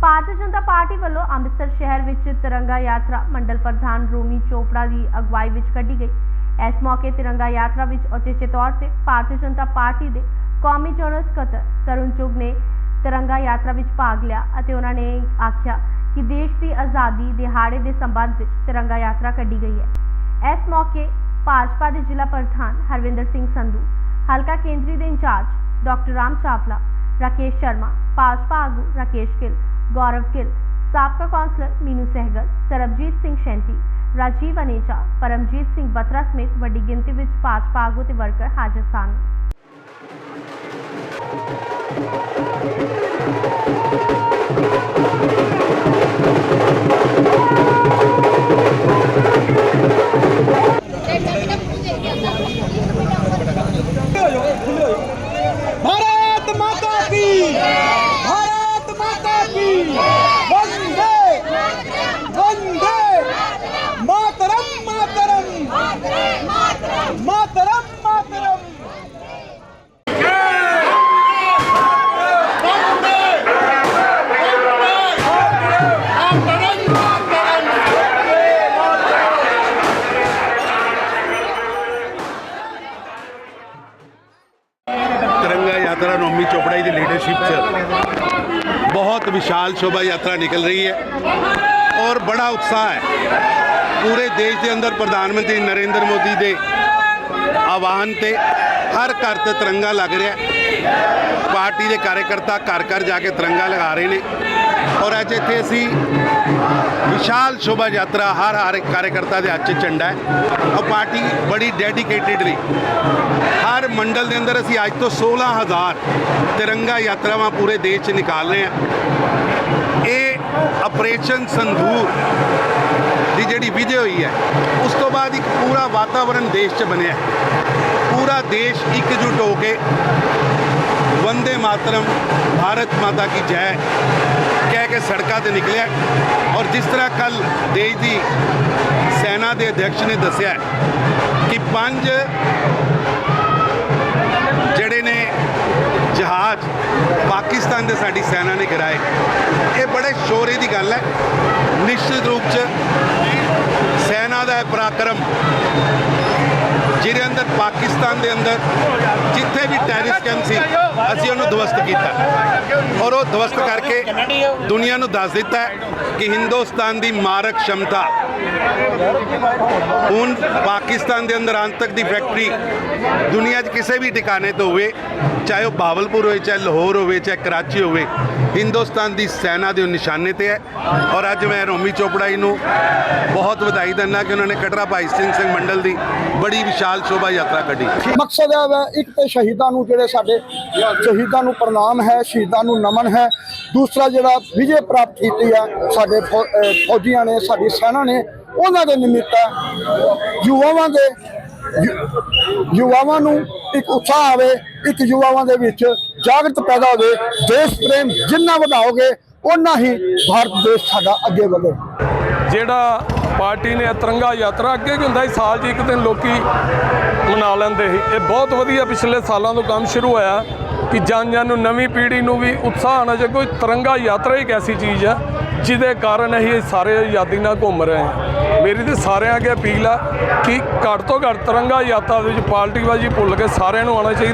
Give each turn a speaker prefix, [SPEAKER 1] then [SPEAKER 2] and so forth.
[SPEAKER 1] Bharatiya Janata party ਵੱਲੋਂ ਅੰਮ੍ਰਿਤਸਰ ਸ਼ਹਿਰ ਵਿੱਚ ਤਿਰੰਗਾ ਯਾਤਰਾ ਮੰਡਲ ਪ੍ਰਧਾਨ ਰੋਮੀ ਚੋਪੜਾ ਦੀ ਅਗਵਾਈ ਵਿੱਚ ਕੱਢੀ ਗਈ। ਇਸ ਮੌਕੇ ਤਿਰੰਗਾ ਯਾਤਰਾ ਵਿੱਚ ਉਚੇਚੇ ਤੌਰ ਤੇ ਭਾਰਤੀ ਜਨਤਾ ਪਾਰਟੀ ਦੇ ਕੌਮੀ ਜਨਰਲ ਸਕੱਤਰ ਤਰੁਣ ਚੁਗ ਨੇ ਤਿਰੰਗਾ ਯਾਤਰਾ ਵਿੱਚ ਭਾਗ ਲਿਆ ਅਤੇ ਉਹਨਾਂ ਨੇ ਆਖਿਆ ਕਿ ਦੇਸ਼ ਦੀ ਆਜ਼ਾਦੀ ਦਿਹਾੜੇ ਦੇ ਸੰਬੰਧ ਵਿੱਚ ਤਿਰੰਗਾ ਯਾਤਰਾ ਕੱਢੀ ਗਈ ਹੈ। ਇਸ ਮੌਕੇ ਭਾਜਪਾ ਦੇ ਜ਼ਿਲ੍ਹਾ ਪ੍ਰਧਾਨ ਹਰਵਿੰਦਰ ਸਿੰਘ ਸੰਧੂ, ਹਲਕਾ ਕੇਂਦਰੀ ਦੇ in charge doctor Ram Chawla, Rakesh Sharma, Bhajpa ਆਗੂ ਰਾਕੇਸ਼ ਗਿੱਲ गौरव गिल, सबका काउंसलर मीनू सहगल, सरबजीत सिंह शेंटी, राजीव अनेजा परमजीत सिंह बत्रा समेत वही गिनती
[SPEAKER 2] में आगू के
[SPEAKER 3] वर्कर हाजिर सन ਦੀ ਲੀਡਰਸ਼ਿਪ 'ਚ ਬਹੁਤ ਵਿਸ਼ਾਲ ਸ਼ੋਭਾ ਯਾਤਰਾ ਨਿਕਲ ਰਹੀ ਹੈ ਔਰ ਬੜਾ ਉਤਸ਼ਾਹ ਹੈ। ਪੂਰੇ ਦੇਸ਼ ਦੇ ਅੰਦਰ ਪ੍ਰਧਾਨ ਮੰਤਰੀ ਨਰਿੰਦਰ ਮੋਦੀ ਦੇ ਆਹਵਾਨ ਤੇ ਹਰ ਘਰ ਤੇ ਤਿਰੰਗਾ ਲੱਗ ਰਿਹਾ ਪਾਰਟੀ ਦੇ ਕਾਰਜਕਰਤਾ ਘਰ ਘਰ ਜਾ ਕੇ ਤਿਰੰਗਾ ਲਗਾ ਰਹੇ ਨੇ। ਔਰ ਅੱਜ ਇੱਥੇ ਅਸੀਂ ਵਿਸ਼ਾਲ ਸ਼ੋਭਾ ਯਾਤਰਾ ਹਰ ਹਰ ਕਾਰਜਕਰਤਾ ਦੇ ਹੱਥ 'ਚ ਝੰਡਾ ਹੈ। ਔਰ ਪਾਰਟੀ ਬੜੀ ਡੈਡੀਕੇਟਿਡਲੀ ਹਰ ਮੰਡਲ ਦੇ ਅੰਦਰ ਅਸੀਂ ਅੱਜ ਤੋਂ 16000 ਤਿਰੰਗਾ ਯਾਤਰਾਵਾਂ ਪੂਰੇ ਦੇਸ਼ 'ਚ ਨਿਕਾਲ ਰਹੇ ਹਾਂ। ਇਹ ਆਪਰੇਸ਼ਨ ਸੰਧੂਰ ਦੀ ਜਿਹੜੀ ਵਿਧੀ ਹੋਈ ਹੈ, ਉਸ ਤੋਂ ਬਾਅਦ ਇੱਕ ਪੂਰਾ ਵਾਤਾਵਰਣ ਦੇਸ਼ 'ਚ ਬਣਿਆ ਪੂਰਾ ਦੇਸ਼ ਇਕਜੁੱਟ ਹੋ ਕੇ ਵੰਦੇ ਮਾਤਰਮ, ਭਾਰਤ ਮਾਤਾ ਕੀ ਜੈ ਕਹਿ ਕੇ ਸੜਕਾਂ ਤੇ ਨਿਕਲਿਆ ਔਰ ਜਿਸ ਤਰ੍ਹਾਂ ਕੱਲ ਦੇਸ਼ ਦੀ ਸੈਨਾ ਦੇ ਅਧਿਕਸ਼ ਨੇ ਦੱਸਿਆ ਕਿ ਪੰਜ ਜਿਹੜੇ ਨੇ ਜਹਾਜ਼ ਪਾਕਿਸਤਾਨ ਦੇ ਸਾਡੀ ਸੈਨਾ ਨੇ ਗਿਰਾਏ ਇਹ ਬੜੇ ਸ਼ੋਰੇ ਦੀ ਗੱਲ ਹੈ। ਨਿਸ਼ਚਿਤ ਰੂਪ 'ਚ ਸੈਨਾ ਦਾ ਇਹ ਪਰਾਕਰਮ, ਜਿਹਦੇ ਅੰਦਰ ਪਾਕਿਸਤਾਨ ਦੇ ਅੰਦਰ ਜਿੱਥੇ ਵੀ ਟੈਰਿਸ ਕੈਂਪ ਸੀ ਅਸੀਂ ਉਹਨੂੰ ਦਵਸਤ ਕੀਤਾ। ਔਰ ਉਹ ਦਵਸਤ ਕਰਕੇ ਦੁਨੀਆ ਨੂੰ ਦੱਸ ਦਿੱਤਾ ਕਿ ਹਿੰਦੁਸਤਾਨ ਦੀ ਮਾਰਕ ਸ਼ਮਤਾ, ਹੁਣ ਪਾਕਿਸਤਾਨ ਦੇ ਅੰਦਰ ਆਤੰਕ ਦੀ ਫੈਕਟਰੀ ਦੁਨੀਆ 'ਚ ਕਿਸੇ ਵੀ ਟਿਕਾਣੇ ਤੋਂ ਹੋਵੇ, ਚਾਹੇ ਉਹ ਬਾਵਲਪੁਰ ਹੋਵੇ, ਚਾਹੇ ਲਾਹੌਰ ਹੋਵੇ, ਚਾਹੇ ਕਰਾਚੀ ਹੋਵੇ, ਹਿੰਦੁਸਤਾਨ ਦੀ ਸੈਨਾ ਦੇ ਨਿਸ਼ਾਨੇ ਤੇ ਹੈ। ਔਰ ਅੱਜ ਮੈਂ ਰੋਮੀ ਚੋਪੜਾ ਜੀ ਨੂੰ ਬਹੁਤ ਵਧਾਈ ਦਿੰਦਾ ਕਿ ਉਹਨਾਂ ਨੇ ਕਟਰਾ ਭਾਈ ਸਿੰਘ ਸਿੰਘ ਮੰਡਲ ਦੀ ਬੜੀ ਵਿਸ਼ਾਲ ਸ਼ੋਭਾ ਯਾਤਰਾ ਕੱਢੀ।
[SPEAKER 2] ਮਕਸਦ ਹੈ ਇੱਕ ਤੇ ਸ਼ਹੀਦਾਂ ਨੂੰ ਜਿਹੜੇ ਸਾਡੇ ਸ਼ਹੀਦਾਂ ਨੂੰ ਪ੍ਰਣਾਮ ਹੈ, ਸ਼ਹੀਦਾਂ ਨੂੰ ਨਮਨ ਹੈ। ਦੂਸਰਾ ਜਿਹੜਾ ਵਿਜੇ ਪ੍ਰਾਪਤ ਕੀਤੀ ਆ, ਸਾਡੇ ਫੌ- ਫੌਜੀਆਂ ਨੇ, ਸਾਡੀ ਸੈਨਾ ਨੇ, ਉਹਨਾਂ ਦੇ ਨਿਮਿਤ ਯੁਵਾਵਾਂ ਦੇ ਯੁਵਾਵਾਂ ਨੂੰ ਇੱਕ ਉਤਸ਼ਾਹ ਆਵੇ, ਇੱਕ ਯੁਵਾਵਾਂ ਦੇ ਵਿੱਚ ਜਾਗਰਤ ਪੈਦਾ ਹੋਵੇ, ਦੇਸ਼ ਪ੍ਰੇਮ ਜਿੰਨਾ ਵਧਾਓਗੇ ਉਨਾ ਹੀ ਭਾਰਤ ਦੇਸ਼ ਸਾਡਾ ਅੱਗੇ ਵਧੇ।
[SPEAKER 4] ਜਿਹੜਾ ਪਾਰਟੀ ਨੇ ਤਿਰੰਗਾ ਯਾਤਰਾ ਅੱਗੇ ਕੀ ਹੁੰਦਾ ਸੀ, ਸਾਲ 'ਚ ਇੱਕ ਦਿਨ ਲੋਕੀ ਮਨਾ ਲੈਂਦੇ ਸੀ। ਇਹ ਬਹੁਤ ਵਧੀਆ ਪਿਛਲੇ ਸਾਲਾਂ ਤੋਂ ਕੰਮ ਸ਼ੁਰੂ ਹੋਇਆ। ਕਿ ਜਨ ਜਨ ਨੂੰ ਨਵੀਂ ਪੀੜ੍ਹੀ ਨੂੰ ਵੀ ਉਤਸ਼ਾਹ ਆਉਣਾ ਚਾਹੀਦਾ, ਕੋਈ ਤਿਰੰਗਾ ਯਾਤਰਾ ਇੱਕ ਐਸੀ ਚੀਜ਼ ਹੈ ਜਿਹਦੇ ਕਾਰਨ ਅਸੀਂ ਸਾਰੇ ਆਜ਼ਾਦੀ ਨਾਲ ਘੁੰਮ ਰਹੇ ਹਾਂ। ਮੇਰੀ ਤੇ ਸਾਰਿਆਂ ਅੱਗੇ ਅਪੀਲ ਆ ਕਿ ਘੱਟ ਤੋਂ ਘੱਟ ਤਿਰੰਗਾ ਯਾਤਰਾ ਦੇ ਵਿੱਚ ਪਾਰਟੀਬਾਜ਼ੀ ਭੁੱਲ ਕੇ ਸਾਰਿਆਂ ਨੂੰ ਆਉਣਾ ਚਾਹੀਦਾ।